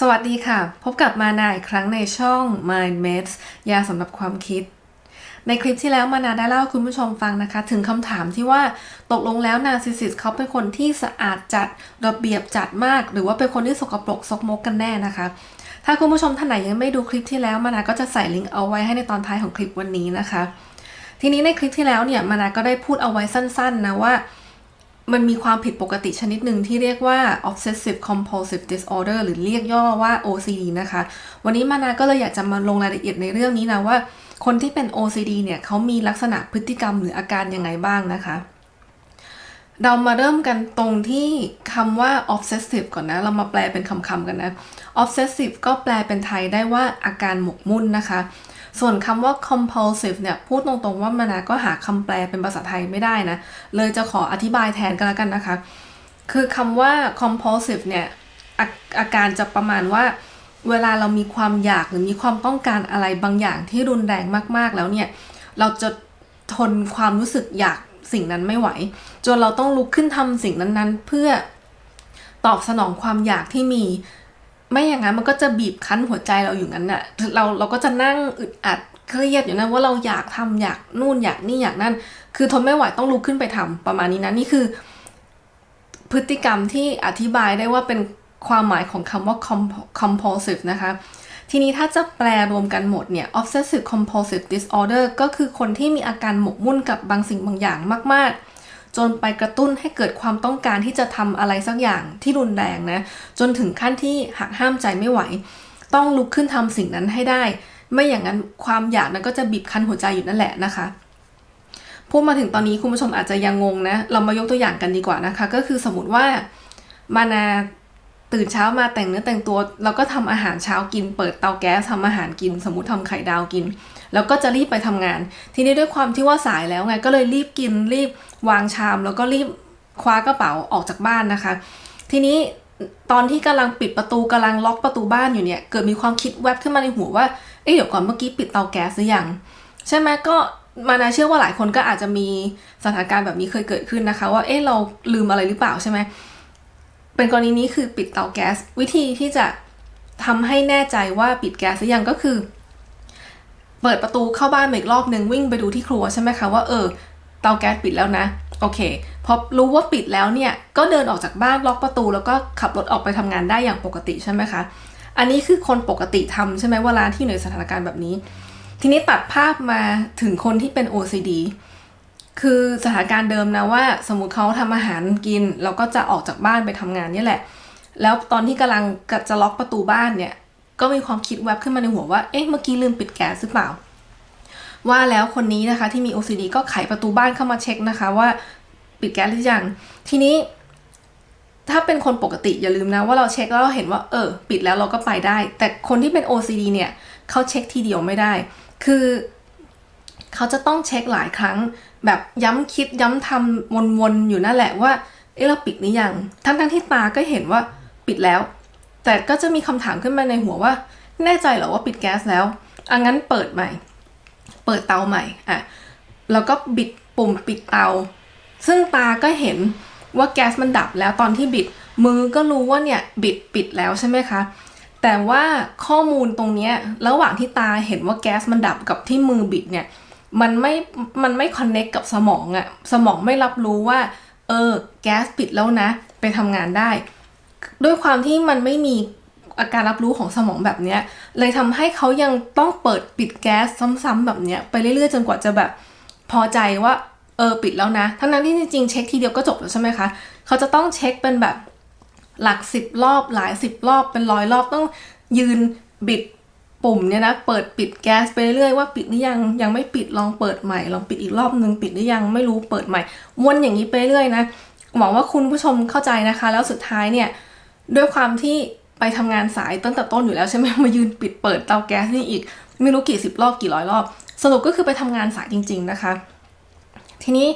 สวัสดีค่ะ พบกับมานาอีกครั้งในช่อง Mind Mates ยาสำหรับความคิด ในคลิปที่แล้วมานาได้เล่าให้คุณผู้ชมฟังนะคะ ถึงคำถามที่ว่าตกลงแล้วนาซิซิสเขาเป็นคนที่สะอาดจัดระเบียบจัดมาก หรือว่าเป็นคนที่สกปรกซกมกกันแน่นะคะ ถ้าคุณผู้ชมท่านไหนยังไม่ดูคลิปที่แล้วมานาก็จะใส่ลิงก์เอาไว้ให้ในตอนท้ายของคลิปวันนี้นะคะ ทีนี้ในคลิปที่แล้วเนี่ยมานาก็ได้พูดเอาไว้สั้นๆนะว่า มันมีความผิดปกติชนิดหนึ่งที่เรียกว่า obsessive compulsive disorder หรือเรียกย่อว่า OCD นะคะ วันนี้มานาก็เลยอยากจะมาลงรายละเอียดในเรื่องนี้นะว่า คนที่เป็น OCD เนี่ยเขามีลักษณะพฤติกรรมหรืออาการยังไงบ้างนะคะ เรามาเริ่มกันตรงที่คำว่า obsessive ก่อนนะ เรามาแปลเป็นคำๆกันนะ obsessive ก็แปลเป็นไทยได้ว่าอาการหมกมุ่นนะคะ ส่วนคำว่า compulsive เนี่ยพูดตรงๆว่ามานาก็หาคำแปลเป็นภาษาไทยไม่ได้นะ เลยจะขออธิบายแทนกันแล้วกันนะคะ คือคำว่า compulsive เนี่ยอาอาการจะประมาณว่า เวลาเรามีความอยากหรือมีความต้องการอะไรบางอย่างที่รุนแรงมากๆแล้วเนี่ย เราจะทนความรู้สึกอยากสิ่งนั้นไม่ไหว จนเราต้องลุกขึ้นทำสิ่งนั้นๆ เพื่อตอบสนองความอยากที่มี ไม่อย่างนั้นมันก็จะบีบคั้นหัวใจเราอยู่นั้นน่ะ เราเราก็จะนั่งอึดอัดเครียดอยู่นะว่าเราอยากทำอยากนู่นอยากนี่อยากนั่น คือทนไม่ไหวต้องลุกขึ้นไปทำประมาณนี้นะนี่คือ พฤติกรรมที่อธิบายได้ว่าเป็นความหมายของคำว่า comp- compulsive นะคะ ทีนี้ถ้าจะแปลรวมกันหมดเนี่ย obsessive compulsive disorder ก็คือคนที่มีอาการหมกมุ่นกับบางสิ่งบางอย่างมาก ๆ จนไปกระตุ้นให้เกิดความต้องการที่จะทำอะไรสักอย่างที่รุนแรงนะ จนถึงขั้นที่หักห้ามใจไม่ไหว ต้องลุกขึ้นทำสิ่งนั้นให้ได้ ไม่อย่างนั้นความอยากนั้นก็จะบีบคั้นหัวใจอยู่นั่นแหละนะคะพูดมาถึงตอนนี้คุณผู้ชมอาจจะยังงงนะ เรามายกตัวอย่างกันดีกว่านะคะ ก็คือสมมติว่ามานาตื่นเช้ามาแต่งเนื้อแต่งตัว แล้วก็ทำอาหารเช้ากิน เปิดเตาแก๊สทำอาหารกิน สมมติทำไข่ดาวกิน แล้วก็จะรีบไปทำงาน ทีนี้ด้วยความที่ว่าสายแล้วไงก็เลยรีบกินรีบวางชาม แล้วก็รีบคว้ากระเป๋าออกจากบ้านนะคะ ทีนี้ตอนที่กำลังปิดประตูกำลังล็อกประตูบ้านอยู่เนี่ยเกิดมีความคิดแวบขึ้นมาในหัวว่าเอ๊ะเดี๋ยวก่อนเมื่อกี้ปิดเตาแก๊สหรือยังใช่ไหมก็มานาเชื่อว่าหลายคนก็อาจจะมีสถานการณ์แบบนี้เคยเกิดขึ้นนะคะ ว่าเอ๊ะเราลืมอะไรหรือเปล่าใช่ไหมเป็นกรณีนี้คือปิดเตาแก๊สวิธีที่จะทำให้แน่ใจว่าปิดแก๊สหรือยังก็คือ เปิดประตูเข้าบ้านอีกรอบหนึ่งวิ่งไปดูที่ครัวใช่ไหมคะว่าเออเตาแก๊สปิดแล้วนะโอเคพอรู้ว่าปิดแล้วเนี่ยก็เดินออกจากบ้านล็อกประตู แล้วก็ขับรถออกไปทำงานได้อย่างปกติใช่ไหมคะอันนี้คือคนปกติทำใช่ไหมเวลาที่อยู่ในสถานการณ์แบบนี้ ทีนี้ตัดภาพมาถึงคนที่เป็น OCD คือสถานการณ์เดิมนะว่า สมมติเขาทำอาหารกินแล้วก็จะออกจากบ้านไปทำงานนี่แหละ แล้วตอนที่กำลังจะล็อกประตูบ้านเนี่ย ก็มีความคิดแวบขึ้นมาในหัวว่า เอ๊ะ เมื่อกี้ลืมปิดแก๊สหรือเปล่า ว่าแล้วคนนี้นะคะที่มี OCD ก็ไขประตูบ้านเข้ามาเช็คนะคะว่าปิดแก๊สหรือยัง ทีนี้ ถ้าเป็นคนปกติอย่าลืมนะว่าเราเช็คแล้วเราเห็นว่าเออ ปิดแล้วเราก็ไปได้ แต่คนที่เป็น OCD เนี่ยเขาเช็คทีเดียวไม่ได้ คือเขาจะต้องเช็คหลายครั้ง แบบย้ำคิดย้ำทำวนๆอยู่นั่นแหละว่าเอ๊ะเราปิดหรือยัง ทั้งๆที่ตาก็เห็นว่าปิดแล้ว แต่ก็จะมีคำถามขึ้นมาในหัวว่า แน่ใจเหรอว่าปิดแก๊สแล้วอังั้นเปิดใหม่ เปิดเตาใหม่อะแล้วก็บิดปุ่มปิดเตา ซึ่งตาก็เห็นว่าแก๊สมันดับแล้วตอนที่บิดมือก็รู้ว่าเนี่ยบิดปิดแล้วใช่ไหมคะ แต่ว่าข้อมูลตรงนี้ระหว่างที่ตาเห็นว่าแก๊สมันดับกับที่มือบิดเนี่ยมันไม่ มันไม่คอนเน็กกับสมองอะสมองไม่รับรู้ว่า เออ แก๊สปิดแล้วนะ ไปทำงานได้ ด้วยความที่มันไม่มีอาการรับรู้ของสมองแบบเนี้ยเลยทำให้เขายังต้องเปิดปิดแก๊สซ้ำๆแบบเนี้ยไปเรื่อยๆ จนกว่าจะแบบพอใจว่าเออปิดแล้วนะ ทั้งนั้นที่จริงๆเช็คทีเดียวก็จบแล้วใช่ไหมคะเขาจะต้องเช็คเป็นแบบหลักสิบรอบหลายสิบรอบเป็นร้อยรอบต้องยืนบิดปุ่มเนี่ยนะเปิดปิดแก๊สไปเรื่อยว่าปิดหรือยังยังไม่ปิดลองเปิดใหม่ลองปิดอีกรอบนึงปิดหรือยังไม่รู้เปิดใหม่วนอย่างนี้ไปเรื่อยนะหวังว่าคุณผู้ชมเข้าใจนะคะ แล้วสุดท้ายเนี่ย ด้วยความที่ไปทำงานสายตั้งแต่ต้นอยู่แล้วใช่ไหมมายืนปิดเปิดเตาแก๊สนี่อีก ไม่รู้กี่สิบรอบกี่ร้อยรอบ สรุปก็คือไปทำงานสายจริง ๆนะคะ ทีนี้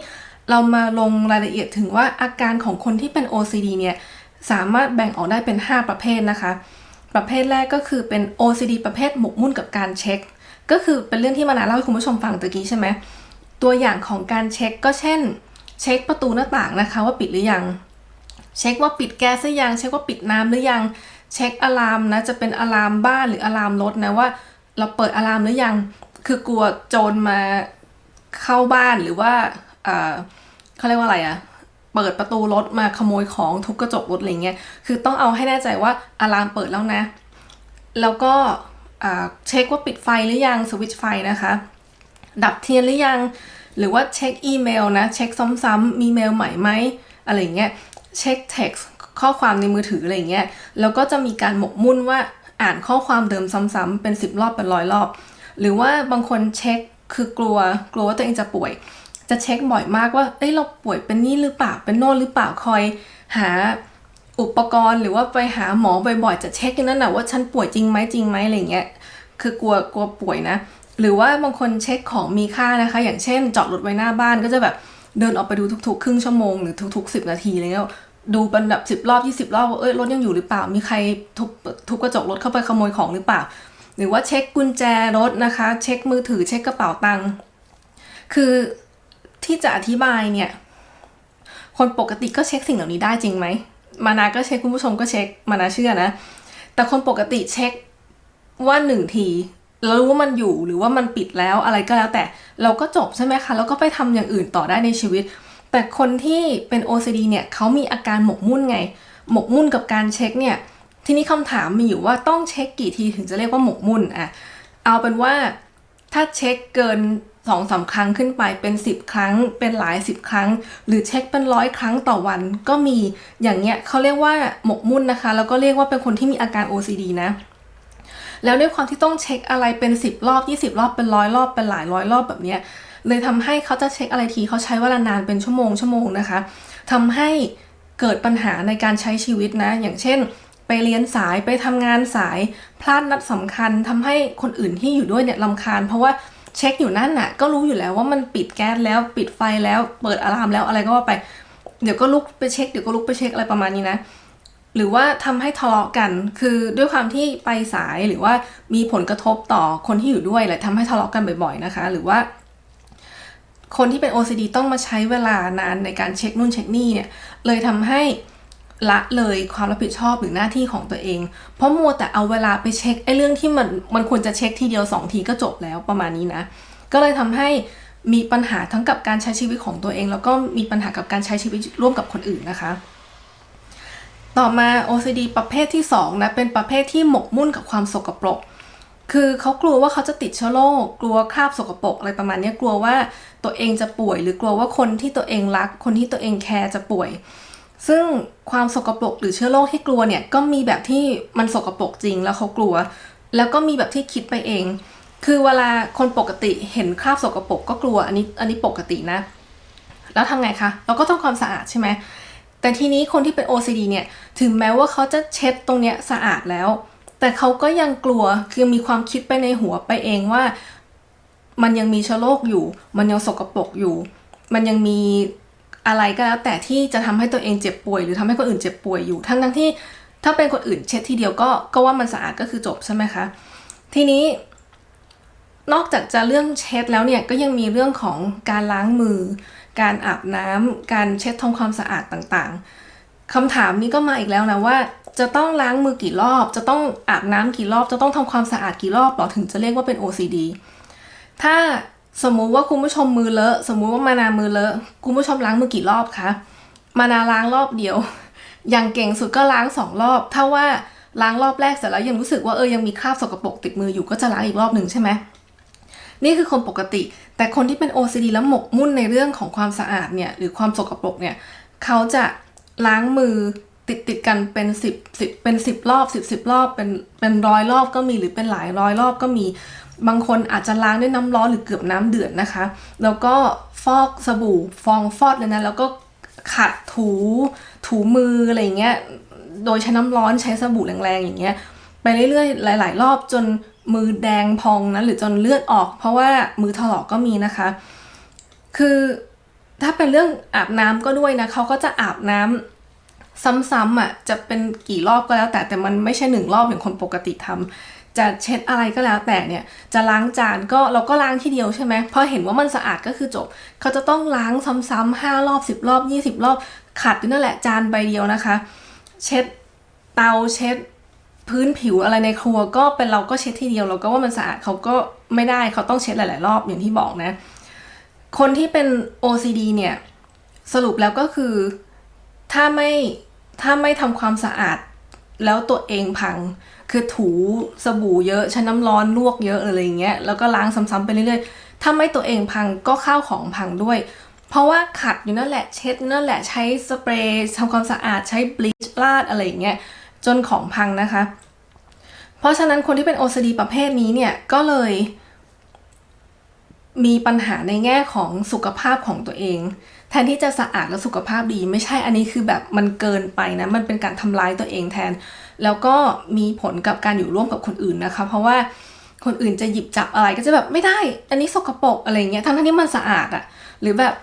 เรามาลงรายละเอียดถึงว่าอาการของคนที่เป็น OCD เนี่ยสามารถแบ่งออกได้เป็น 5 ประเภทนะคะ ประเภทแรกก็คือเป็น OCD ประเภทหมกมุ่นกับการเช็ค ก็คือเป็นเรื่องที่มานาเล่าให้คุณผู้ชมฟังตะกี้ใช่ไหมตัวอย่างของการเช็คก็เช่น เช็คประตูหน้าต่างนะคะว่าปิดหรือยัง เช็คว่าปิดแก๊สหรือยัง เช็คว่าปิดน้ำหรือยัง เช็คอะลามนะ จะเป็นอะลามบ้านหรืออะลามรถนะว่า เราเปิดอะลามหรือยัง คือกลัวโจรมาเข้าบ้านหรือว่าเขาเรียกว่าอะไรอะเปิดประตูรถมาขโมยของทุบกระจกรถอะไรเงี้ย คือต้องเอาให้แน่ใจว่าอะลามเปิดแล้วนะ แล้วก็เช็คว่าปิดไฟหรือยังสวิตช์ไฟนะคะ ดับเทียนหรือยัง หรือว่าเช็คอีเมลนะ เช็คซ้ำๆมีเมลใหม่ไหมอะไรเงี้ย เช็คเท็กซ์ข้อความในมือถืออะไรเงี้ยแล้วก็จะมีการหมกมุ่นว่าอ่านข้อความเดิมซ้ำๆเป็น 10 รอบเป็นร้อยรอบ หรือว่าบางคนเช็คคือกลัวกลัวว่าตัวเองจะป่วย จะเช็คบ่อยมากว่าเอ้ยเราป่วยเป็นนี่หรือเปล่าเป็นโน่นหรือเปล่าคอยหาอุปกรณ์หรือว่าไปหาหมอบ่อยๆ จะเช็คอย่นั้นนะว่าฉันป่วยจริงไหมจริงไหมอะไรเงี้ยคือกลัวกลัวป่วยนะ หรือว่าบางคนเช็คของมีค่านะคะ อย่างเช่นจอดรถไว้หน้าบ้านก็จะแบบเดินออกไปดูทุกๆ ครึ่งชั่วโมงหรือทุกๆ 10 นาทีอะไรเงี้ย ดูเป็นแบบสิบรอบยี่สิบรอบว่าเอ้ยรถยังอยู่หรือเปล่า มีใครทุบทุบกระจกรถเข้าไปขโมยของหรือเปล่า หรือว่าเช็คกุญแจรถนะคะ เช็คมือถือเช็คกระเป๋าตังค์คือที่จะอธิบายเนี่ย คนปกติก็เช็คสิ่งเหล่านี้ได้จริงไหม มานาก็เช็คคุณผู้ชมก็เช็คมานาเชื่อนะ แต่คนปกติเช็คว่าหนึ่งทีแล้วรู้ว่ามันอยู่หรือว่ามันปิดแล้วอะไรก็แล้วแต่เราก็จบใช่ไหมคะ แล้วก็ไปทำอย่างอื่นต่อได้ในชีวิต แต่คนที่เป็น OCD เนี่ยเขามีอาการหมกมุ่นไง หมกมุ่นกับการเช็คเนี่ยทีนี้คำถามมีอยู่ว่าต้องเช็คกี่ทีถึงจะเรียกว่าหมกมุ่นอะเอาเป็นว่าถ้าเช็คเกินสองสาครั้งขึ้นไปเป็น 10 ครั้ง เป็นหลาย 10 ครั้ง หรือเช็คเป็นร้อยครั้งต่อวันก็มีอย่างเงี้ยเขาเรียกว่าหมกมุ่นนะคะ แล้วก็เรียกว่าเป็นคนที่มีอาการ OCD นะ แล้วด้วยความที่ต้องเช็คอะไรเป็น 10 รอบ 20 รอบเป็นร้อยรอบเป็นหลายร้อยรอบแบบเนี้ย เลยทำให้เขาจะเช็คอะไรทีเขาใช้เวลานานเป็นชั่วโมงชั่วโมงนะคะทำให้เกิดปัญหาในการใช้ชีวิตนะ อย่างเช่น ไปเรียนสายไปทำงานสายพลาดนัดสำคัญทำให้คนอื่นที่อยู่ด้วยเนี่ยลำคาญ เพราะว่าเช็คอยู่นั่นน่ะ ก็รู้อยู่แล้วว่ามันปิดแก๊สแล้วปิดไฟแล้วเปิดอะลามแล้วอะไรก็ว่าไป เดี๋ยวก็ลุกไปเช็คเดี๋ยวก็ลุกไปเช็คอะไรประมาณนี้นะหรือว่าทำให้ทะเลาะกัน คือด้วยความที่ไปสายหรือว่ามีผลกระทบต่อคนที่อยู่ด้วยแหละทำให้ทะเลาะกันบ่อย ๆนะคะ หรือว่า คนที่เป็น OCD ต้องมาใช้เวลานานในการเช็คนู่นเช็คนี่เนี่ยเลยทำให้ละเลยความรับผิดชอบหรือหน้าที่ของตัวเอง เพราะมัวแต่เอาเวลาไปเช็คไอ้เรื่องที่มันมันควรจะเช็คทีเดียวสองทีก็จบแล้วประมาณนี้นะ ก็เลยทำให้มีปัญหาทั้งกับการใช้ชีวิตของตัวเอง แล้วก็มีปัญหากับการใช้ชีวิตร่วมกับคนอื่นนะคะ ต่อมา OCD ประเภทที่2นะเป็นประเภทที่หมกมุ่นกับความสกปรก คือเขากลัวว่าเขาจะติดเชื้อโรคกลัวคราบสกปรกอะไรประมาณนี้กลัวว่าตัวเองจะป่วย หรือกลัวว่าคนที่ตัวเองรัก คนที่ตัวเองแคร์จะป่วย ซึ่งความสกปรกหรือเชื้อโรคที่กลัวเนี่ยก็มีแบบที่มันสกปรกจริงแล้วเขากลัว แล้วก็มีแบบที่คิดไปเอง คือเวลาคนปกติเห็นคราบสกปรกก็กลัวอันนี้อันนี้ปกตินะ แล้วทำไงคะเราก็ต้องความสะอาดใช่ไหมแต่ทีนี้คนที่เป็น OCD เนี่ยถึงแม้ว่าเขาจะเช็ดตรงเนี้ยสะอาดแล้ว แต่เขาก็ยังกลัวคือมีความคิดไปในหัวไปเองว่า มันยังมีเชื้อโรคอยู่ มันยังสกปรกอยู่ มันยังมีอะไรก็แล้วแต่ที่จะทำให้ตัวเองเจ็บป่วย หรือทำให้คนอื่นเจ็บป่วยอยู่ ทั้งทั้งที่ถ้าเป็นคนอื่นเช็ดทีเดียวก็ก็ว่ามันสะอาดก็คือจบใช่ไหมคะ ทีนี้ นอกจากจะเรื่องเช็ดแล้วเนี่ยก็ยังมีเรื่องของการล้างมือ การอาบน้ำการเช็ดทำความสะอาดต่างๆคำถามนี้ก็มาอีกแล้วนะว่า จะต้องล้างมือกี่รอบ จะต้องอาบน้ำกี่รอบ จะต้องทำความสะอาดกี่รอบหรอถึงจะเรียกว่าเป็น OCD ถ้าสมมุติว่าคุณผู้ชมมือเลอะ สมมุติว่ามานามือเลอะ คุณผู้ชมล้างมือกี่รอบคะ มานาล้างรอบเดียว อย่างเก่งสุดก็ล้างสองรอบ ถ้าว่าล้างรอบแรกเสร็จแล้วยังรู้สึกว่าเออยังมีคราบสกปรกติดมืออยู่ก็จะล้างอีกรอบหนึ่งใช่ไหมนี่คือคนปกติ แต่คนที่เป็น OCD แล้วหมกมุ่นในเรื่องของความสะอาดเนี่ยหรือความสกปรกเนี่ยเขาจะล้างมือ ติดติดกันเป็นสิบสิบเป็นสิบรอบสิบสิบรอบเป็นเป็นร้อยรอบก็มีหรือเป็นหลายร้อยรอบก็มี บางคนอาจจะล้างด้วยน้ำร้อนหรือเกือบน้ำเดือดนะคะ แล้วก็ฟอกสบู่ฟองฟอดเลยนะแล้วก็ขัดถูถูมืออะไรเงี้ยโดยใช้น้ำร้อนใช้สบู่แรงๆอย่างเงี้ยไปเรื่อยๆ หลาย ๆ รอบจนมือแดงพองนะหรือจนเลือดออก เพราะว่ามือถลอกก็มีนะคะ คือถ้าเป็นเรื่องอาบน้ำก็ด้วยนะเขาก็จะอาบน้ำ ซ้ำๆอะจะเป็นกี่รอบก็แล้วแต่แต่มันไม่ใช่หนึ่งรอบอย่างคนปกติทำจะเช็ดอะไรก็แล้วแต่เนี่ยจะล้างจานก็เราก็ล้างทีเดียวใช่ไหมพอเห็นว่ามันสะอาดก็คือจบ เขาจะต้องล้างซ้ำๆห้ารอบสิบรอบยี่สิบรอบขัดอยู่นั่นแหละจานใบเดียวนะคะ เช็ดเตาเช็ดพื้นผิวอะไรในครัวก็เป็นเราก็เช็ดทีเดียวเราก็ว่ามันสะอาดเขาก็ไม่ได้เขาต้องเช็ดหลาย ๆ รอบอย่างที่บอกนะ คนที่เป็น OCD เนี่ยสรุปแล้วก็คือถ้าไม่ ถ้าไม่ทำความสะอาดแล้วตัวเองพัง คือถูสบู่เยอะใช้น้ำร้อนลวกเยอะอะไรอย่างเงี้ยแล้วก็ล้างซ้ำๆไปเรื่อยๆ ถ้าไม่ตัวเองพังก็ข้าวของพังด้วย เพราะว่าขัดอยู่นั่นแหละเช็ดนั่นแหละใช้สเปรย์ทำความสะอาดใช้บลีชลาดอะไรอย่างเงี้ยจนของพังนะคะ เพราะฉะนั้นคนที่เป็น OCD ประเภทนี้เนี่ยก็เลย มีปัญหาในแง่ของสุขภาพของตัวเอง แทนที่จะสะอาดและสุขภาพดี ไม่ใช่อันนี้คือแบบมันเกินไปนะ มันเป็นการทำร้ายตัวเองแทน แล้วก็มีผลกับการอยู่ร่วมกับคนอื่นนะคะ เพราะว่าคนอื่นจะหยิบจับอะไรก็จะแบบไม่ได้ อันนี้สกปรกอะไรเงี้ย ทั้งที่มันสะอาดอะหรือแบบ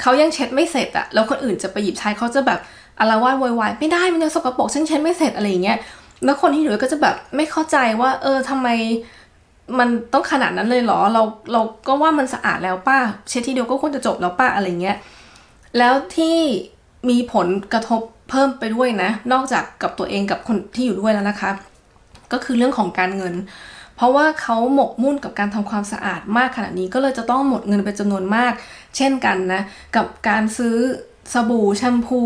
เขายังเช็ดไม่เสร็จอะแล้วคนอื่นจะไปหยิบใช้เขาจะแบบอารวาสวยวายไม่ได้มันยังสกปรกฉันเช็ดไม่เสร็จอะไรเงี้ยแล้วคนที่อยู่ก็จะแบบไม่เข้าใจว่า เออทำไม มันต้องขนาดนั้นเลยเหรอ เราเราก็ว่ามันสะอาดแล้วป้า เช็ดทีเดียวก็ควรจะจบแล้วป้าอะไรเงี้ย แล้วที่มีผลกระทบเพิ่มไปด้วยนะ นอกจากกับตัวเองกับคนที่อยู่ด้วยแล้วนะคะ ก็คือเรื่องของการเงิน เพราะว่าเขาหมกมุ่นกับการทำความสะอาดมากขนาดนี้ก็เลยจะต้องหมดเงินเป็นจำนวนมาก เช่นกันนะ กับการซื้อสบู่แชมพู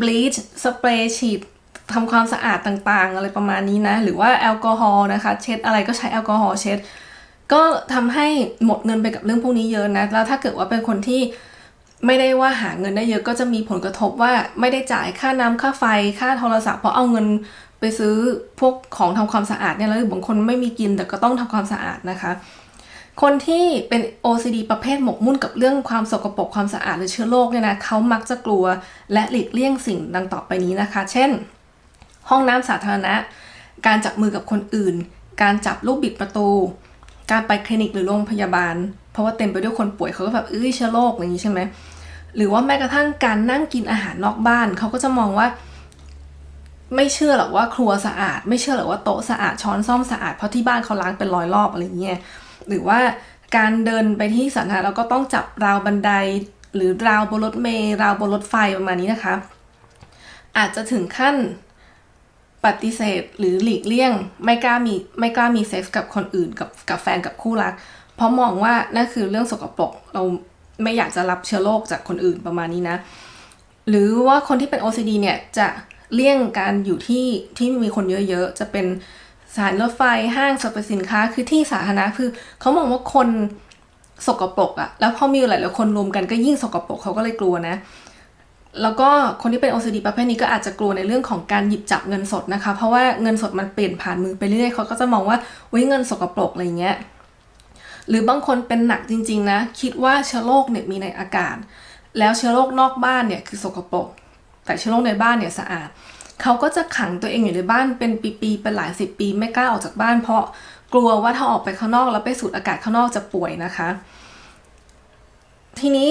บลีชสเปรย์ฉีด ทำความสะอาดต่างๆ อะไรประมาณนี้นะ หรือว่าแอลกอฮอล์นะคะ เช็ดอะไรก็ใช้แอลกอฮอล์เช็ด ก็ทำให้หมดเงินไปกับเรื่องพวกนี้เยอะนะแล้วถ้าเกิดว่าเป็นคนที่ไม่ได้ว่าหาเงินได้เยอะก็จะมีผลกระทบว่าไม่ได้จ่ายค่าน้ำค่าไฟค่าโทรศัพท์เพราะเอาเงินไปซื้อพวกของทำความสะอาดเนี่ยแล้วบางคนไม่มีกินแต่ก็ต้องทำความสะอาดนะคะ คนที่เป็น OCD ประเภทหมกมุ่นกับเรื่องความสกปรกความสะอาดหรือเชื้อโรคเนี่ยนะเขามักจะกลัวและหลีกเลี่ยงสิ่งดังต่อไปนี้นะคะ เช่น ห้องน้ำสาธารณะ การจับมือกับคนอื่น การจับลูกบิดประตู การไปคลินิกหรือโรงพยาบาล เพราะว่าเต็มไปด้วยคนป่วยเขาก็แบบเอ้ยเชื้อโรคอย่างนี้ใช่ไหมหรือว่าแม้กระทั่งการนั่งกินอาหารนอกบ้านเขาก็จะมองว่า ไม่เชื่อหรอกว่าครัวสะอาด ไม่เชื่อหรอกว่าโต๊ะสะอาดช้อนซ่อมสะอาดเพราะที่บ้านเขาล้างเป็นร้อยรอบอะไรเงี้ยหรือว่าการเดินไปที่สาธารณะแล้วก็ต้องจับราวบันได หรือราวบนรถเมล์ราวบนรถไฟประมาณนี้นะคะ อาจจะถึงขั้น ปฏิเสธหรือหลีกเลี่ยง ไม่กล้ามีไม่กล้ามีเซ็กส์กับคนอื่นกับกับแฟนกับคู่รัก เพราะมองว่านั่นคือเรื่องสกปรกเราไม่อยากจะรับเชื้อโรคจากคนอื่นประมาณนี้นะ หรือว่าคนที่เป็น OCD เนี่ยจะเลี่ยงการอยู่ที่ที่มีคนเยอะๆ จะเป็นสถานรถไฟห้างสรรพสินค้าคือที่สาธารณะคือเขามองว่าคนสกปรกอะแล้วพอมีหลายๆคนรวมกันก็ยิ่งสกปรกเขาก็เลยกลัวนะ แล้วก็คนที่เป็น OCD ประเภทนี้ก็อาจจะกลัวในเรื่องของการหยิบจับเงินสดนะคะ เพราะว่าเงินสดมันเปลี่ยนผ่านมือไปเรื่อยเขาก็จะมองว่าวิเงินสกปรกอะไรเงี้ยหรือบางคนเป็นหนักจริงๆนะ คิดว่าเชื้อโรคเนี่ยมีในอากาศ แล้วเชื้อโรคนอกบ้านเนี่ยคือสกปรกแต่เชื้อโรคในบ้านเนี่ยสะอาดเขาก็จะขังตัวเองอยู่ในบ้านเป็นปีๆเป็นหลายสิบปี ไม่กล้าออกจากบ้าน เพราะกลัวว่าถ้าออกไปข้างนอกแล้วไปสูดอากาศข้างนอกจะป่วยนะคะ ทีนี้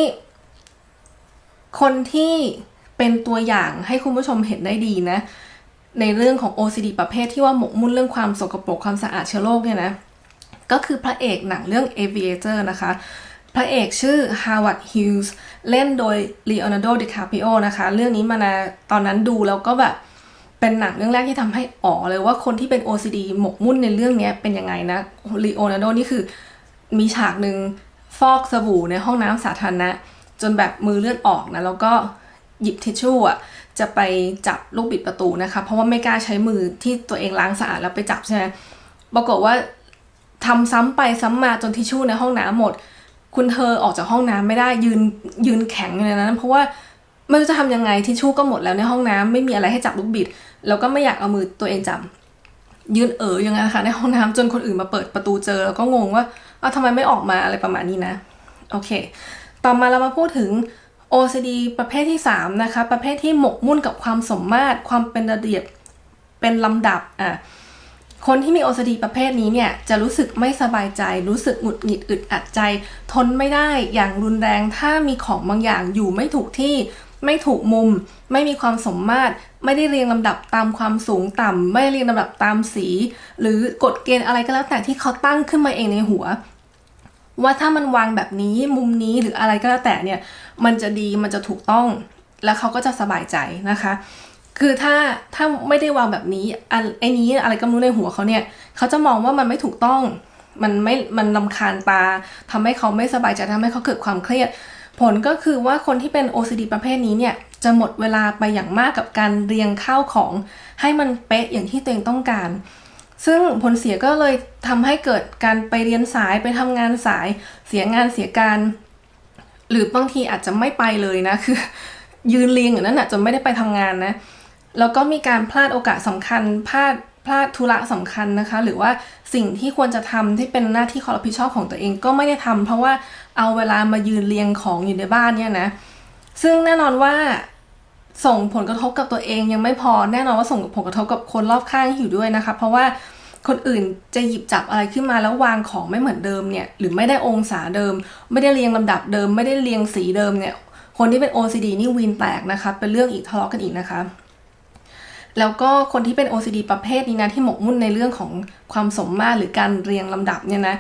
คนที่เป็นตัวอย่างให้คุณผู้ชมเห็นได้ดีนะ ในเรื่องของ OCD ประเภทที่ว่าหมกมุ่นเรื่องความสกปรกความสะอาดเชื้อโรคเนี่ยนะ ก็คือพระเอกหนังเรื่อง Aviator นะคะ พระเอกชื่อ Howard Hughes เล่นโดย Leonardo DiCaprio นะคะ เรื่องนี้มานะตอนนั้นดูแล้วก็แบบเป็นหนังเรื่องแรกที่ทำให้อ๋อเลยว่าคนที่เป็น OCD หมกมุ่นในเรื่องนี้เป็นยังไงนะ Leonardo นี่คือมีฉากหนึ่งฟอกสบู่ในห้องน้ำสาธารณะ จนแบบมือเลือดออกนะแล้วก็หยิบทิชชู่อะจะไปจับลูกบิดประตูนะคะ เพราะว่าไม่กล้าใช้มือที่ตัวเองล้างสะอาดแล้วไปจับใช่ไหมปรากฏว่าทำซ้ำไปซ้ำมาจนทิชชู่ในห้องน้ำหมด คุณเธอออกจากห้องน้ำไม่ได้ยืนยืนแข็งอยู่ในนั้น เพราะว่าไม่รู้จะทำยังไงทิชชู่ก็หมดแล้วในห้องน้ำไม่มีอะไรให้จับลูกบิด แล้วก็ไม่อยากเอามือตัวเองจับยืนเอ๋ออย่างนั้นนะคะในห้องน้ำจนคนอื่นมาเปิดประตูเจอแล้วก็งงว่าอ้าวทำไมไม่ออกมาอะไรประมาณนี้นะ โอเค ต่อมาเรามาพูดถึง OCD ประเภทที่ 3 นะคะ ประเภทที่หมกมุ่นกับความสมมาตร ความเป็นระเบียบ เป็นลำดับอะคนที่มี OCD ประเภทนี้เนี่ย จะรู้สึกไม่สบายใจ รู้สึกหงุดหงิดอึดอัดใจ ทนไม่ได้อย่างรุนแรง ถ้ามีของบางอย่างอยู่ไม่ถูกที่ ไม่ถูกมุม ไม่มีความสมมาตร ไม่ได้เรียงลำดับตามความสูงต่ำ ไม่ได้เรียงลำดับตามสี หรือกฎเกณฑ์อะไรก็แล้วแต่ที่เขาตั้งขึ้นมาเองในหัว ว่าถ้ามันวางแบบนี้มุมนี้หรืออะไรก็แล้วแต่เนี่ยมันจะดีมันจะถูกต้อง แล้วเขาก็จะสบายใจนะคะ คือถ้าถ้าไม่ได้วางแบบนี้อันไอ้นี้อะไรก็ไม่รู้ในหัวเขาเนี่ยเขาจะมองว่ามันไม่ถูกต้องมันไม่มันลำคาญตาทำให้เขาไม่สบายใจทำให้เขาเกิดความเครียด ผลก็คือว่าคนที่เป็น OCD ประเภทนี้เนี่ยจะหมดเวลาไปอย่างมากกับการเรียงข้าวของ ให้มันเป๊ะอย่างที่ตัวเองต้องการ ซึ่งผลเสียก็เลยทำให้เกิดการไปเรียนสายไปทำงานสายเสียงานเสียการ หรือบางทีอาจจะไม่ไปเลยนะ คือ ยืนเรียงอย่างนั้นอาจจะไม่ได้ไปทำงานนะแล้วก็มีการพลาดโอกาสสำคัญพลาดพลาดธุระสำคัญนะคะ หรือว่าสิ่งที่ควรจะทำที่เป็นหน้าที่ความรับผิดชอบของตัวเองก็ไม่ได้ทำเพราะว่าเอาเวลามายืนเรียงของอยู่ในบ้านเนี่ยนะซึ่งแน่นอนว่า ส่งผลกระทบกับตัวเองยังไม่พอแน่นอนว่าส่งผลกระทบกับคนรอบข้างอยู่ด้วยนะคะ เพราะว่าคนอื่นจะหยิบจับอะไรขึ้นมาแล้ววางของไม่เหมือนเดิมเนี่ยหรือไม่ได้องศาเดิม ไม่ได้เรียงลำดับเดิม ไม่ได้เรียงสีเดิมเนี่ยคนที่เป็น OCD นี่วีนแตกนะคะเป็นเรื่องอีกทะเลาะกันอีกนะคะแล้วก็คนที่เป็น OCD ประเภทนี้นะที่หมกมุ่นในเรื่องของความสมมาตรหรือการเรียงลำดับเนี่ยนะ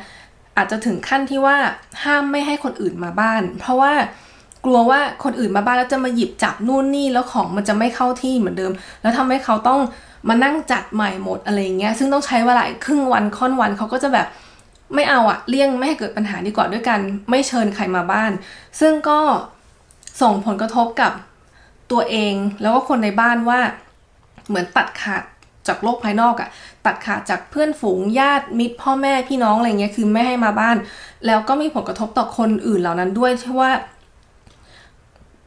อาจจะถึงขั้นที่ว่าห้ามไม่ให้คนอื่นมาบ้าน เพราะว่า กลัวว่าคนอื่นมาบ้านแล้วจะมาหยิบจับนู่นนี่แล้วของมันจะไม่เข้าที่เหมือนเดิม แล้วทำให้เขาต้องมานั่งจัดใหม่หมดอะไรเงี้ยซึ่งต้องใช้เวลาครึ่งวันค่อนวันเขาก็จะแบบไม่เอาอะเลี่ยงไม่ให้เกิดปัญหาดีกว่าด้วยกัน ไม่เชิญใครมาบ้าน ซึ่งก็ส่งผลกระทบกับตัวเอง แล้วก็คนในบ้านว่าเหมือนตัดขาดจากโลกภายนอกอะตัดขาดจากเพื่อนฝูงญาติมิตรพ่อแม่พี่น้องอะไรเงี้ยคือไม่ให้มาบ้าน แล้วก็มีผลกระทบต่อคนอื่นเหล่านั้นด้วยที่ว่า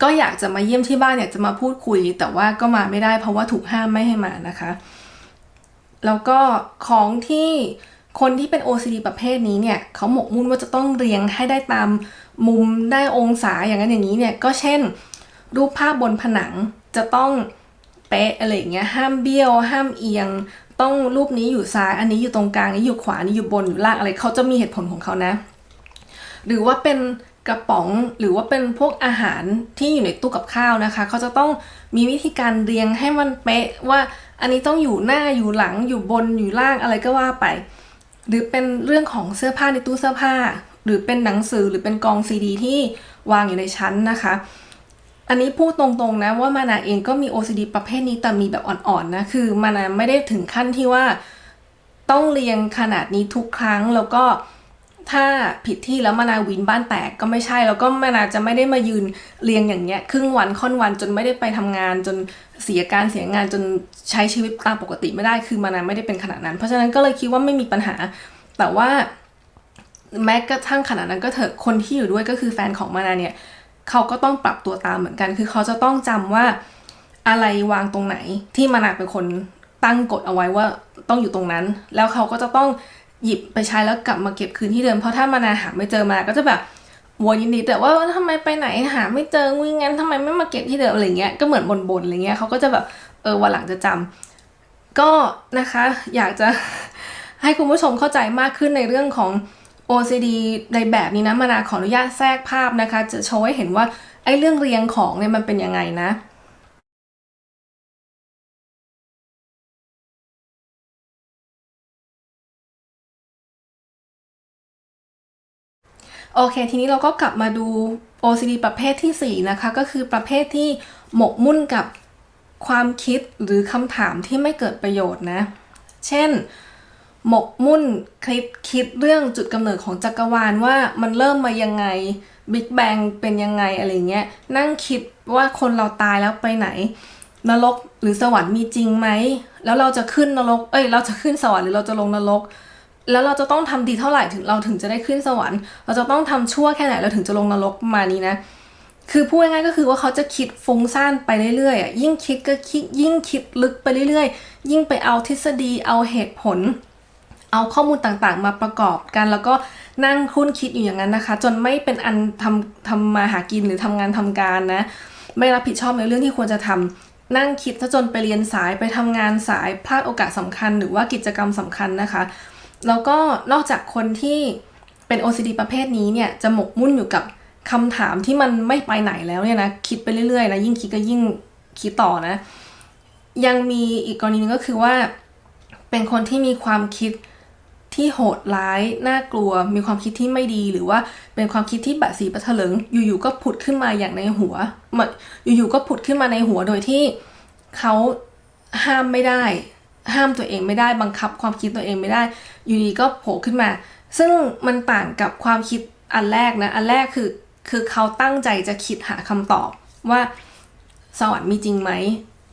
ก็อยากจะมาเยี่ยมที่บ้านอยากจะมาพูดคุย แต่ว่าก็มาไม่ได้เพราะว่าถูกห้ามไม่ให้มานะคะ แล้วก็ของที่คนที่เป็น OCD ประเภทนี้เนี่ยเขาหมกมุ่นว่าจะต้องเรียงให้ได้ตามมุมได้องศาอย่างนั้นอย่างนี้เนี่ยก็เช่น รูปภาพบนผนังจะต้องเป๊ะอะไรอย่างเงี้ยห้ามเบี้ยว ห้ามเอียง ต้องรูปนี้อยู่ซ้ายอันนี้อยู่ตรงกลางนี้อยู่ขวานี้อยู่บนอยู่ล่างอะไรเขาจะมีเหตุผลของเขานะ หรือว่าเป็น กระป๋องหรือว่าเป็นพวกอาหารที่อยู่ในตู้กับข้าวนะคะ เขาจะต้องมีวิธีการเรียงให้มันเป๊ะว่าอันนี้ต้องอยู่หน้าอยู่หลังอยู่บนอยู่ล่างอะไรก็ว่าไป หรือเป็นเรื่องของเสื้อผ้าในตู้เสื้อผ้า หรือเป็นหนังสือหรือเป็นกองซีดีที่วางอยู่ในชั้นนะคะ อันนี้พูดตรงๆนะว่ามานาเองก็มี OCD ประเภทนี้แต่มีแบบอ่อนๆนะคือมานาไม่ได้ถึงขั้นที่ว่าต้องเรียงขนาดนี้ทุกครั้งแล้วก็ ถ้าผิดที่แล้วมานาวินบ้านแตกก็ไม่ใช่ แล้วก็มานาจะไม่ได้มายืนเรียงอย่างเงี้ยครึ่งวันค่อนวันจนไม่ได้ไปทำงาน จนเสียการเสียงานจนใช้ชีวิตตามปกติไม่ได้คือมานาไม่ได้เป็นขนาดนั้น เพราะฉะนั้นก็เลยคิดว่าไม่มีปัญหา แต่ว่าแม้กระทั่งขนาดนั้นก็เถอะคนที่อยู่ด้วยก็คือแฟนของมานาเนี่ยเขาก็ต้องปรับตัวตามเหมือนกัน คือเขาจะต้องจำว่าอะไรวางตรงไหนที่มานาเป็นคนตั้งกฎเอาไว้ว่าต้องอยู่ตรงนั้น แล้วเขาก็จะต้อง หยิบไปใช้แล้วกลับมาเก็บคืนที่เดิมเพราะถ้ามานาหาไม่เจอมาก็จะแบบวนยินดีแต่ว่าทำไมไปไหนหาไม่เจอวิ่งงั้นทำไมไม่มาเก็บที่เดิมอะไรเงี้ยก็เหมือนบนๆอะไรเงี้ยเขาก็จะแบบเออวันหลังจะจำก็นะคะอยากจะให้คุณผู้ชมเข้าใจมากขึ้นในเรื่องของ OCD ในแบบนี้นะมานาขออนุญาตแทรกภาพนะคะ จะโชว์ให้เห็นว่าไอ้เรื่องเรียงของเนี่ยมันเป็นยังไงนะ เค ทีนี้เราก็กลับมาดู OCD ประเภทที่ 4 นะคะ ก็คือประเภทที่หมกมุ่นกับความคิดหรือคำถามที่ไม่เกิดประโยชน์นะ เช่น หมกมุ่นคิดคิดเรื่องจุดกำเนิดของจักรวาลว่ามันเริ่มมายังไง Big Bang เป็นยังไงอะไรเงี้ย นั่งคิดว่าคนเราตายแล้วไปไหน นรกหรือสวรรค์มีจริงไหม แล้วเราจะขึ้นนรก เอ้ย เราจะขึ้นสวรรค์หรือเราจะลงนรก แล้วเราจะต้องทำดีเท่าไหร่ถึงเราถึงจะได้ขึ้นสวรรค์ เราจะต้องทำชั่วแค่ไหนเราถึงจะลงนรกมานี้นะ คือพูดง่ายๆก็คือว่าเขาจะคิดฟุ้งซ่านไปเรื่อยๆอะยิ่งคิดก็คิดยิ่งคิดลึกไปเรื่อยๆ ยิ่งไปเอาทฤษฎีเอาเหตุผล เอาข้อมูลต่างๆ มาประกอบกัน แล้วก็นั่งคุ้นคิดอยู่อย่างนั้นนะคะ จนไม่เป็นอันทำทำมาหากินหรือทำงานทำการนะ ไม่รับผิดชอบในเรื่องที่ควรจะทำนั่งคิดซะจนไปเรียนสายไปทำงานสายพลาดโอกาสสำคัญ หรือว่ากิจกรรมสำคัญนะคะ แล้วก็นอกจากคนที่เป็น OCD ประเภทนี้เนี่ยจะหมกมุ่นอยู่กับคำถามที่มันไม่ไปไหนแล้วเนี่ยนะคิดไปเรื่อยๆนะยิ่งคิดก็ยิ่งคิดต่อนะ ยังมีอีกกรณีนึงก็คือว่า เป็นคนที่มีความคิดที่โหดร้ายน่ากลัว มีความคิดที่ไม่ดีหรือว่าเป็นความคิดที่บะสีบะเถลิง อยู่ๆก็ผุดขึ้นมาอย่างในหัวมันอยู่ๆก็ผุดขึ้นมาในหัวโดยที่เขาห้ามไม่ได้ ห้ามตัวเองไม่ได้บังคับความคิดตัวเองไม่ได้ อยู่ดีก็โผล่ขึ้นมา ซึ่งมันต่างกับความคิดอันแรกนะ อันแรกคือคือเขาตั้งใจจะคิดหาคำตอบว่าสวรรค์มีจริงไหม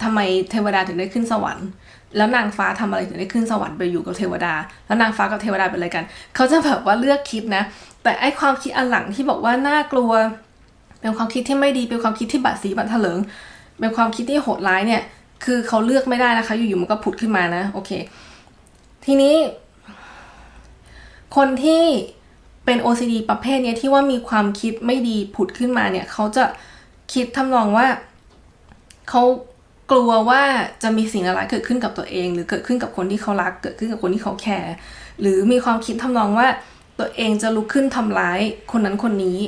ทำไมเทวดาถึงได้ขึ้นสวรรค์ แล้วนางฟ้าทำอะไรถึงได้ขึ้นสวรรค์ไปอยู่กับเทวดา แล้วนางฟ้ากับเทวดาเป็นอะไรกัน เขาจะแบบว่าเลือกคิดนะ แต่ไอความคิดอันหลังที่บอกว่าน่ากลัว เป็นความคิดที่ไม่ดี เป็นความคิดที่บาดสีบัดเถลิง เป็นความคิดที่โหดร้ายเนี่ย คือเขาเลือกไม่ได้นะคะ อยู่ๆมันก็ผุดขึ้นมานะ โอเค ทีนี้ คนที่เป็น OCD ประเภทเนี้ยที่ว่ามีความคิดไม่ดีผุดขึ้นมาเนี่ย เขาจะคิดทำนองว่าเขากลัวว่าจะมีสิ่งอะไรายเกิดขึ้นกับตัวเอง หรือเกิดขึ้นกับคนที่เขารัก เกิดขึ้นกับคนที่เขาแคร์หรือมีความคิดทำนองว่าตัวเองจะลุกขึ้นทำร้ายคนนั้นคนนี้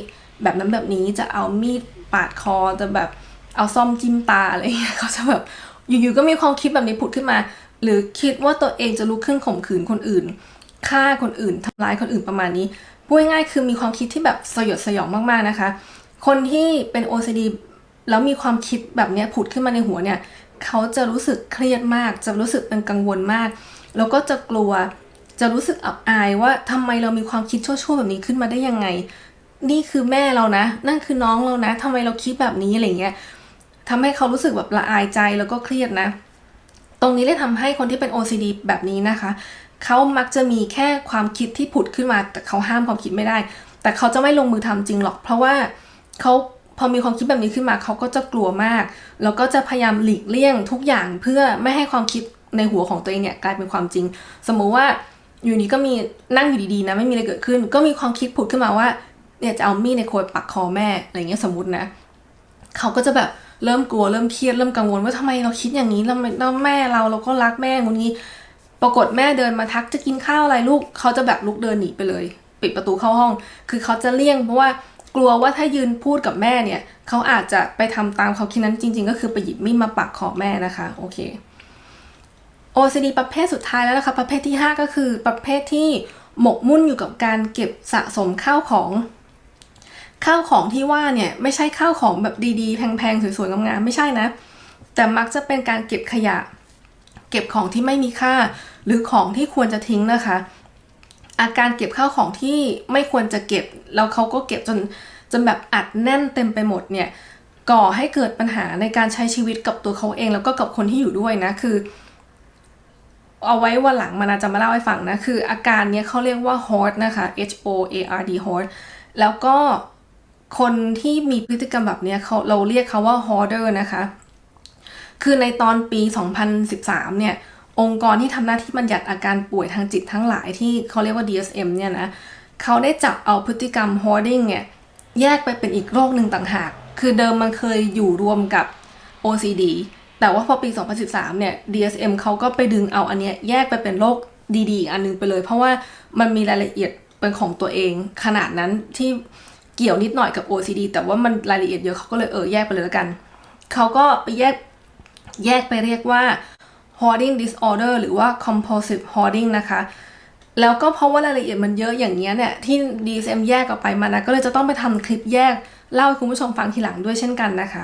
แบบนั้นแบบนี้จะเอามีดปาดคอจะแบบเอาซ่อมจิ้มตาอะไรอย่างเงี้ยเขาจะแบบ อยู่ๆก็มีความคิดแบบนี้ผุดขึ้นมา หรือคิดว่าตัวเองจะลุกขึ้นข่มขืนคนอื่นฆ่าคนอื่นทำร้ายคนอื่นประมาณนี้พูดง่ายๆคือมีความคิดที่แบบสยดสยองมากๆนะคะ คนที่เป็น OCD แล้วมีความคิดแบบนี้ผุดขึ้นมาในหัวเนี่ยเขาจะรู้สึกเครียดมาก จะรู้สึกเป็นกังวลมาก แล้วก็จะกลัวจะรู้สึกอับอายว่าทำไมเรามีความคิดชั่วๆแบบนี้ขึ้นมาได้ยังไง นี่คือแม่เรานะ นั่นคือน้องเรานะทำไมเราคิดแบบนี้อะไรเงี้ย ทำให้เขารู้สึกแบบละอายใจแล้วก็เครียดนะ ตรงนี้เลยทำให้คนที่เป็น OCD แบบนี้นะคะ เขามักจะมีแค่ความคิดที่ผุดขึ้นมา แต่เขาห้ามความคิดไม่ได้ แต่เขาจะไม่ลงมือทำจริงหรอก เพราะว่าเขาพอมีความคิดแบบนี้ขึ้นมาเขาก็จะกลัวมาก แล้วก็จะพยายามหลีกเลี่ยงทุกอย่างเพื่อไม่ให้ความคิดในหัวของตัวเองเนี่ยกลายเป็นความจริง สมมุติว่าอยู่นี้ก็มีนั่งอยู่ดีๆนะไม่มีอะไรเกิดขึ้น ก็มีความคิดผุดขึ้นมาว่าเนี่ยจะเอามีดในโคยปักคอแม่อะไรเงี้ยสมมตินะเขาก็จะแบบ เริ่มกลัวเริ่มเครียดเริ่มกังวลว่าทำไมเราคิดอย่างนี้เราแม่เราเราก็รักแม่คนนี้ ปรากฏแม่เดินมาทักจะกินข้าวอะไรลูกเขาจะแบบลุกเดินหนีไปเลย ปิดประตูเข้าห้อง คือเขาจะเลี่ยงเพราะว่ากลัวว่าถ้ายืนพูดกับแม่เนี่ยเขาอาจจะไปทำตามเขาคิดนั้นจริง ๆ ก็คือไปหยิบมีดมาปักคอแม่นะคะโอเค OCD ประเภทสุดท้ายแล้วนะคะประเภทที่ 5 ก็คือประเภทที่หมกมุ่นอยู่กับการเก็บสะสมข้าวของ ข้าวของที่ว่าเนี่ยไม่ใช่ข้าวของแบบดีๆ แพงๆ สวยๆ งามๆ ไม่ใช่นะ แต่มักจะเป็นการเก็บขยะ เก็บของที่ไม่มีค่า หรือของที่ควรจะทิ้งนะคะ อาการเก็บข้าวของที่ไม่ควรจะเก็บ แล้วเขาก็เก็บจนจนแบบอัดแน่นเต็มไปหมดเนี่ย ก่อให้เกิดปัญหาในการใช้ชีวิตกับตัวเขาเอง แล้วก็กับคนที่อยู่ด้วยนะคือ เอาไว้วันหลังมานาจะมาเล่าให้ฟังนะคือ อาการเนี้ยเขาเรียกว่า hoard นะคะ H O A R D hoard แล้วก็ คนที่มีพฤติกรรมแบบเนี้ยเขาเราเรียกเขาว่า hoarder นะคะ คือในตอนปี 2013 เนี่ย องค์กรที่ทำหน้าที่บัญญัติอาการป่วยทางจิตทั้งหลายที่เขาเรียกว่า DSM เนี่ยนะเขาได้จับเอาพฤติกรรม hoarding เนี่ย แยกไปเป็นอีกโรคหนึ่งต่างหาก คือเดิมมันเคยอยู่รวมกับ OCD แต่ว่าพอปี 2013 เนี่ย DSM เขาก็ไปดึงเอาอันเนี้ยแยกไปเป็นโรคดีๆ อันนึงไปเลย เพราะว่ามันมีรายละเอียดเป็นของตัวเองขนาดนั้นที่ เกี่ยวนิดหน่อยกับ OCD แต่ว่ามันรายละเอียดเยอะเขาก็เลยเออแยกไปเลยแล้วกัน เขาก็ไปแยกแยกไปเรียกว่า hoarding disorder หรือว่า compulsive hoarding นะคะ แล้วก็เพราะว่ารายละเอียดมันเยอะอย่างเงี้ยเนี่ย ที่ DSM แยกออกไปมานะ ก็เลยจะต้องไปทำคลิปแยก เล่าให้คุณผู้ชมฟังทีหลังด้วยเช่นกันนะคะ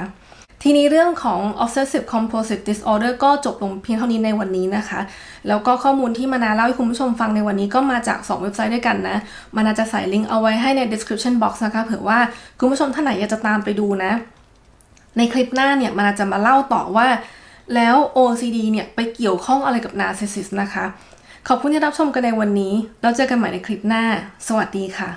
ทีนี้เรื่องของ obsessive compulsive disorder ก็จบลงเพียงเท่านี้ในวันนี้นะคะ แล้วก็ข้อมูลที่มานาเล่าให้คุณผู้ชมฟังในวันนี้ก็มาจาก 2 เว็บไซต์ด้วยกันนะ มานาจะใส่ลิงก์เอาไว้ให้ใน description box นะคะเผื่อว่าคุณผู้ชมท่านไหนอยากจะตามไปดูนะ ในคลิปหน้าเนี่ยมานาจะมาเล่าต่อว่า แล้ว OCD เนี่ยไปเกี่ยวข้องอะไรกับ narcissist นะคะ ขอบคุณที่รับชมกันในวันนี้ แล้วเจอกันใหม่ในคลิปหน้า สวัสดีค่ะ